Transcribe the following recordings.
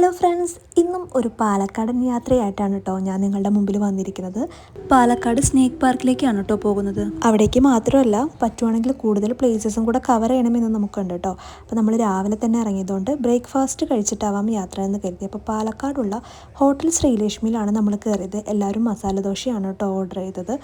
Hello friends ഇന്നും ഒരു പാലക്കാടൻ യാത്രയായിട്ടാണ് കേട്ടോ ഞാൻ നിങ്ങളുടെ മുമ്പിൽ വന്നിരിക്കുന്നത്. പാലക്കാട് സ്നേക്ക് പാർക്കിലേക്കാണ് കേട്ടോ പോകുന്നത്. അവിടേക്ക് മാത്രമല്ല പറ്റുവാണെങ്കിൽ കൂടുതൽ പ്ലേസസും കൂടെ കവർ ചെയ്യണമെന്ന് നമുക്കുണ്ട് കേട്ടോ അപ്പോൾ നമ്മൾ രാവിലെ തന്നെ ഇറങ്ങിയതുകൊണ്ട് ബ്രേക്ക്ഫാസ്റ്റ് കഴിച്ചിട്ടാവാം യാത്ര എന്ന് കരുതി. അപ്പോൾ പാലക്കാടുള്ള ഹോട്ടൽ ശ്രീലക്ഷ്മിയിലാണ് നമ്മൾ കയറിയത് എല്ലാവരും മസാല ദോശയാണ് കേട്ടോ ഓർഡർ ചെയ്തത്.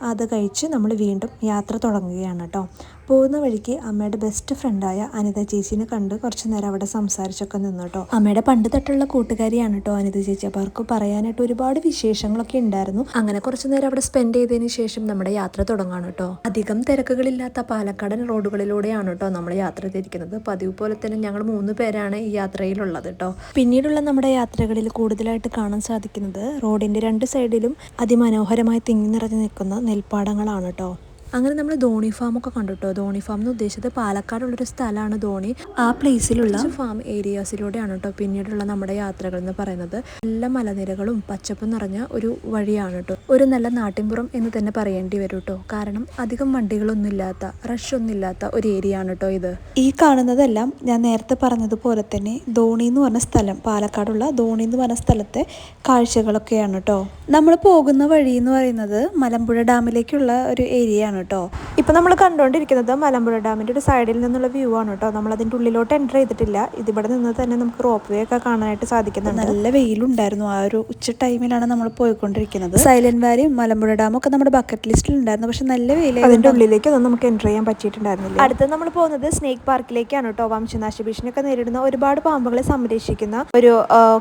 അത് കഴിച്ച് നമ്മൾ വീണ്ടും യാത്ര തുടങ്ങുകയാണ് കേട്ടോ. പോകുന്ന വഴിക്ക് അമ്മയുടെ ബെസ്റ്റ് ഫ്രണ്ടായ അനിത ചേച്ചീനെ കണ്ട് കുറച്ച് നേരം അവിടെ സംസാരിച്ചൊക്കെ നിന്നു കേട്ടോ. അമ്മയുടെ പണ്ട് തൊട്ടുള്ള കൂട്ടുകാരിയാണ് കേട്ടോ അനിത ചേച്ചി. അപ്പോൾ അവർക്ക് പറയാനായിട്ട് ഒരുപാട് വിശേഷങ്ങളൊക്കെ ഉണ്ടായിരുന്നു. അങ്ങനെ കുറച്ച് നേരം അവിടെ സ്പെൻഡ് ചെയ്തതിന് ശേഷം നമ്മുടെ യാത്ര തുടങ്ങാണ് കേട്ടോ. അധികം തിരക്കുകളില്ലാത്ത പാലക്കാടൻ റോഡുകളിലൂടെയാണ് കേട്ടോ നമ്മൾ യാത്ര തിരിക്കുന്നത് പതിവ് പോലെ തന്നെ ഞങ്ങൾ മൂന്ന് പേരാണ് ഈ യാത്രയിലുള്ളത് കേട്ടോ. പിന്നീടുള്ള നമ്മുടെ യാത്രകളിൽ കൂടുതലായിട്ട് കാണാൻ സാധിക്കുന്നത് റോഡിന്റെ രണ്ട് സൈഡിലും അതിമനോഹരമായി തിങ്ങി നിറഞ്ഞു നിൽക്കുന്ന നെൽപ്പാടങ്ങളാണ് കേട്ടോ അങ്ങനെ നമ്മൾ ധോണി ഫാം ഒക്കെ കണ്ടു കേട്ടോ ധോണി ഫാം എന്ന് ഉദ്ദേശിച്ചത് പാലക്കാടുള്ളൊരു സ്ഥലമാണ് ധോണി. ആ പ്ലേസിലുള്ള ഫാം ഏരിയാസിലൂടെയാണ് കേട്ടോ പിന്നീടുള്ള നമ്മുടെ യാത്രകൾ എന്ന് പറയുന്നത്. നല്ല മലനിരകളും പച്ചപ്പും നിറഞ്ഞ ഒരു വഴിയാണ് കേട്ടോ ഒരു നല്ല നാട്ടിൻപുറം എന്ന് തന്നെ പറയേണ്ടി വരും കേട്ടോ കാരണം അധികം വണ്ടികളൊന്നും ഇല്ലാത്ത റഷ് ഒന്നും ഇല്ലാത്ത ഒരു ഏരിയ ആണ് കേട്ടോ ഇത്. ഈ കാണുന്നതെല്ലാം ഞാൻ നേരത്തെ പറഞ്ഞതുപോലെ തന്നെ ധോണി എന്ന് പറഞ്ഞ സ്ഥലം പാലക്കാടുള്ള ധോണി എന്ന് പറഞ്ഞ സ്ഥലത്തെ കാഴ്ചകളൊക്കെയാണ് കേട്ടോ നമ്മൾ പോകുന്ന വഴി എന്ന് പറയുന്നത് മലമ്പുഴ ഡാമിലേക്കുള്ള ഒരു ഏരിയ കേട്ടോ. ഇപ്പൊ നമ്മൾ കണ്ടുകൊണ്ടിരിക്കുന്നത് മലമ്പുഴ ഡാമിന്റെ ഒരു സൈഡിൽ നിന്നുള്ള വ്യൂ ആണ് കേട്ടോ. നമ്മൾ അതിന്റെ ഉള്ളിലോട്ട് എന്റർ ചെയ്തിട്ടില്ല. ഇതിവിടെ നിന്ന് തന്നെ നമുക്ക് റോപ്പ് വേ ഒക്കെ കാണാനായിട്ട് സാധിക്കുന്നുണ്ട്. നല്ല വെയിലുണ്ടായിരുന്നു. ആ ഒരു ഉച്ച ടൈമിലാണ് നമ്മൾ പോയിക്കൊണ്ടിരിക്കുന്നത്. സൈലന്റ് വാലിയും മലമ്പുഴ ഡാമും ഒക്കെ നമ്മുടെ ബക്കറ്റ് ലിസ്റ്റിൽ ഉണ്ടായിരുന്നു. പക്ഷെ നല്ല വെയിൽ അതിന്റെ ഉള്ളിലേക്ക് ഒന്നും നമുക്ക് എന്റർ ചെയ്യാൻ പറ്റിയിട്ടുണ്ടായിരുന്നില്ല. അടുത്ത് നമ്മൾ പോകുന്നത് സ്നേക്ക് പാർക്കിലേക്കാണ് കേട്ടോ. വംശനാശ ഭീഷണിയൊക്കെ നേരിടുന്ന ഒരുപാട് പാമ്പുകളെ സംരക്ഷിക്കുന്ന ഒരു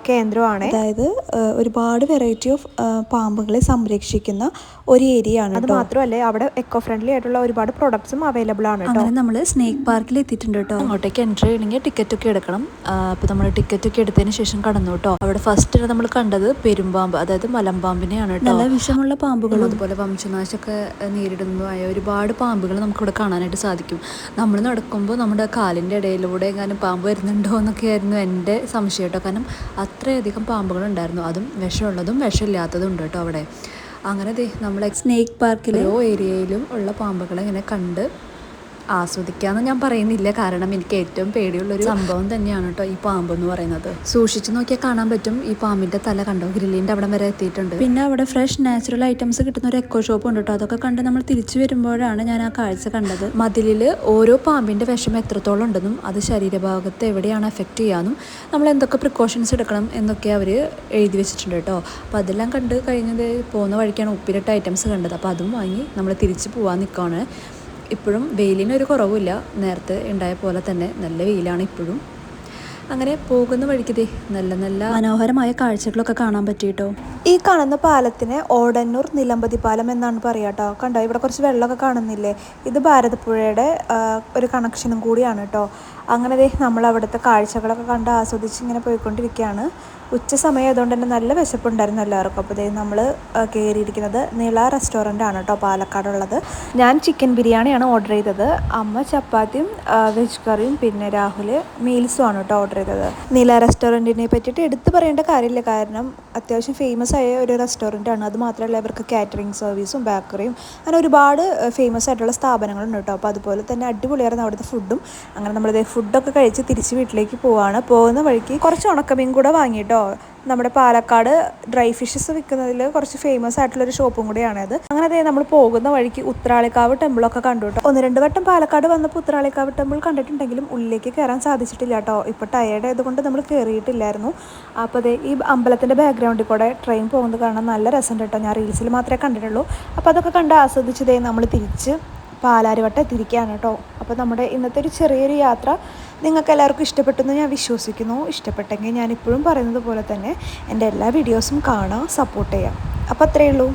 കേന്ദ്രമാണ്. അതായത് ഒരുപാട് വെറൈറ്റി ഓഫ് പാമ്പുകളെ സംരക്ഷിക്കുന്ന ഒരു ഏരിയ ആണ് അത് മാത്രമല്ല അവിടെ എക്കോ ഫ്രണ്ട്ലി ആയിട്ടുള്ള ഒരുപാട് പ്രൊഡക്ട്സും അവൈലബിൾ ആണ് അങ്ങനെ നമ്മൾ സ്നേക്ക് പാർക്കിൽ എത്തിയിട്ടുണ്ട് കേട്ടോ. അങ്ങോട്ടേക്ക് എൻട്രി ചെയ്യണമെങ്കിൽ ടിക്കറ്റ് ഒക്കെ എടുക്കണം. അപ്പോൾ നമ്മൾ ടിക്കറ്റ് ഒക്കെ എടുത്തതിന് ശേഷം കടന്നു കേട്ടോ. അവിടെ ഫസ്റ്റ് നമ്മൾ കണ്ടത് പെരുമ്പാമ്പ് അതായത് മലമ്പാമ്പിനെയാണ് കേട്ടോ. നല്ല വിഷമുള്ള പാമ്പുകളും അതുപോലെ വംശനാശമൊക്കെ നേരിടുന്നതുമായ ഒരുപാട് പാമ്പുകൾ നമുക്കിവിടെ കാണാനായിട്ട് സാധിക്കും. നമ്മൾ നടക്കുമ്പോൾ നമ്മുടെ കാലിന്റെ ഇടയിലൂടെ എങ്ങാനും പാമ്പ് വരുന്നുണ്ടോ എന്നൊക്കെയായിരുന്നു എന്റെ സംശയം കേട്ടോ. കാരണം അത്രയധികം പാമ്പുകൾ ഉണ്ടായിരുന്നു അതും വിഷമുള്ളതും വിഷമില്ലാത്തതും ഉണ്ട് കേട്ടോ അവിടെ. അങ്ങനെ നമ്മളെ സ്നേക്ക് പാർക്കിലെ ഏരിയയിലും ഉള്ള പാമ്പുകളെ ഇങ്ങനെ കണ്ട് ആസ്വദിക്കാന്ന് ഞാൻ പറയുന്നില്ല. കാരണം എനിക്ക് ഏറ്റവും പേടിയുള്ള ഒരു സംഭവം തന്നെയാണ് കേട്ടോ ഈ പാമ്പ് എന്ന് പറയുന്നത്. സൂക്ഷിച്ചു നോക്കിയാൽ കാണാൻ പറ്റും. ഈ പാമ്പിന്റെ തല കണ്ടോ? ഗ്രില്ലിന്റെ അവിടെ വരെ എത്തിയിട്ടുണ്ട്. പിന്നെ അവിടെ ഫ്രഷ് നാച്ചുറൽ ഐറ്റംസ് കിട്ടുന്ന ഒരു എക്കോ ഷോപ്പ് ഉണ്ട് കേട്ടോ അതൊക്കെ കണ്ട് നമ്മൾ തിരിച്ചു വരുമ്പോഴാണ് ഞാൻ ആ കാഴ്ച കണ്ടത്. മതിലിൽ ഓരോ പാമ്പിന്റെ വിഷം എത്രത്തോളം ഉണ്ടെന്നും അത് ശരീരഭാഗത്ത് എവിടെയാണ് എഫക്റ്റ് ചെയ്യാന്നും നമ്മൾ എന്തൊക്കെ പ്രിക്കോഷൻസ് എടുക്കണം എന്നൊക്കെ അവർ എഴുതി വെച്ചിട്ടുണ്ട് കേട്ടോ അപ്പോൾ അതെല്ലാം കണ്ട് കഴിഞ്ഞത് പോകുന്ന വഴിക്കാണ് ഉപ്പിലിട്ട ഐറ്റംസ് കണ്ടത്. അപ്പോൾ അതും വാങ്ങി നമ്മൾ തിരിച്ചു പോവാൻ നിൽക്കുകയാണ് ഇപ്പോഴും വെയിലിന് ഒരു കുറവുമില്ല. നേരത്തെ ഉണ്ടായ പോലെ തന്നെ നല്ല വെയിലാണ് ഇപ്പോഴും. അങ്ങനെ പോകുന്ന വഴിക്ക് ദേ നല്ല നല്ല മനോഹരമായ കാഴ്ചകളൊക്കെ കാണാൻ പറ്റിയിട്ടോ? ഈ കാണുന്ന പാലത്തിന് ഓടന്നൂർ നിലമ്പതി പാലം എന്നാണ് പറയുക കേട്ടോ. കണ്ടോ? ഇവിടെ കുറച്ച് വെള്ളമൊക്കെ കാണുന്നില്ലേ? ഇത് ഭാരതപ്പുഴയുടെ ഒരു കണക്ഷനും കൂടിയാണ് കേട്ടോ. അങ്ങനെ ദേ നമ്മൾ അവിടുത്തെ കാഴ്ചകളൊക്കെ കണ്ട് ആസ്വദിച്ച് ഇങ്ങനെ പോയിക്കൊണ്ടിരിക്കുകയാണ്. ഉച്ച സമയം ആയതുകൊണ്ട് തന്നെ നല്ല വിശപ്പുണ്ടായിരുന്നു എല്ലാവർക്കും. അപ്പോൾ ഇതേ നമ്മൾ കയറിയിരിക്കുന്നത് നിള റെസ്റ്റോറന്റ് ആണ് കേട്ടോ പാലക്കാടുള്ളത്. ഞാൻ ചിക്കൻ ബിരിയാണിയാണ് ഓർഡർ ചെയ്തത്. അമ്മ ചപ്പാത്തിയും വെജ് കറിയും പിന്നെ രാഹുൽ മീൽസും ആണ് കേട്ടോ ഓർഡർ ചെയ്തത്. നീല റെസ്റ്റോറന്റിനെ പറ്റിയിട്ട് എടുത്തു പറയേണ്ട കാര്യമില്ല. കാരണം അത്യാവശ്യം ഫേമസ് ആയ ഒരു റെസ്റ്റോറന്റ് ആണ്. അത് മാത്രമല്ല ഇവർക്ക് കാറ്ററിംഗ് സർവീസും ബേക്കറിയും അങ്ങനെ ഒരുപാട് ഫേമസ് ആയിട്ടുള്ള സ്ഥാപനങ്ങളുണ്ട് കേട്ടോ അപ്പോൾ അതുപോലെ തന്നെ അടിപൊളിയായിരുന്നു അവിടുത്തെ ഫുഡും അങ്ങനെ നമ്മളിത് ഫുഡൊക്കെ കഴിച്ച് തിരിച്ച് വീട്ടിലേക്ക് പോവാണ്. പോകുന്ന വഴിക്ക് കുറച്ച് ഉണക്കമീൻ കൂടെ വാങ്ങിയിട്ടോ നമ്മുടെ പാലക്കാട് ഡ്രൈ ഫിഷസ് വിൽക്കുന്നതിൽ കുറച്ച് ഫേമസ് ആയിട്ടുള്ള ഒരു ഷോപ്പും കൂടിയാണ് അത്. അങ്ങനെ ദേ നമ്മൾ പോകുന്ന വഴിക്ക് ഉത്രാളിക്കാവ് ടെമ്പിളൊക്കെ കണ്ടു കേട്ടോ ഒന്ന് രണ്ട് വട്ടം പാലക്കാട് വന്നപ്പോൾ ഉത്രാളിക്കാവ് ടെമ്പിൾ കണ്ടിട്ടുണ്ടെങ്കിലും ഉള്ളിലേക്ക് കയറാൻ സാധിച്ചിട്ടില്ല കേട്ടോ ഇപ്പോൾ ടയേർഡ് ആയതുകൊണ്ട് നമ്മൾ കയറിയിട്ടില്ലായിരുന്നു അപ്പോൾ ദേ ഈ അമ്പലത്തിന്റെ ബാക്ക്ഗ്രൗണ്ടിൽ കൂടെ ട്രെയിൻ പോകുന്നത് കാണാൻ നല്ല രസമുണ്ട് കേട്ടോ ഞാൻ റീൽസിൽ മാത്രമേ കണ്ടിട്ടുള്ളൂ. അപ്പോൾ അതൊക്കെ കണ്ട് ആസ്വദിച്ചതേ നമ്മൾ തിരിച്ച് പാലാരിവട്ടം എത്തിയിരിക്കുകയാണ് കേട്ടോ. അപ്പോൾ നമ്മുടെ ഇന്നത്തെ ഒരു ചെറിയൊരു യാത്ര നിങ്ങൾക്ക് എല്ലാവർക്കും ഇഷ്ടപ്പെട്ടെന്ന് ഞാൻ വിശ്വസിക്കുന്നു. ഇഷ്ടപ്പെട്ടെങ്കിൽ ഞാൻ ഇപ്പോഴും പറയുന്നത് പോലെ തന്നെ എന്റെ എല്ലാ വീഡിയോസും കാണാം സപ്പോർട്ട് ചെയ്യാം അപ്പോൾ അത്രയേ ഉള്ളൂ.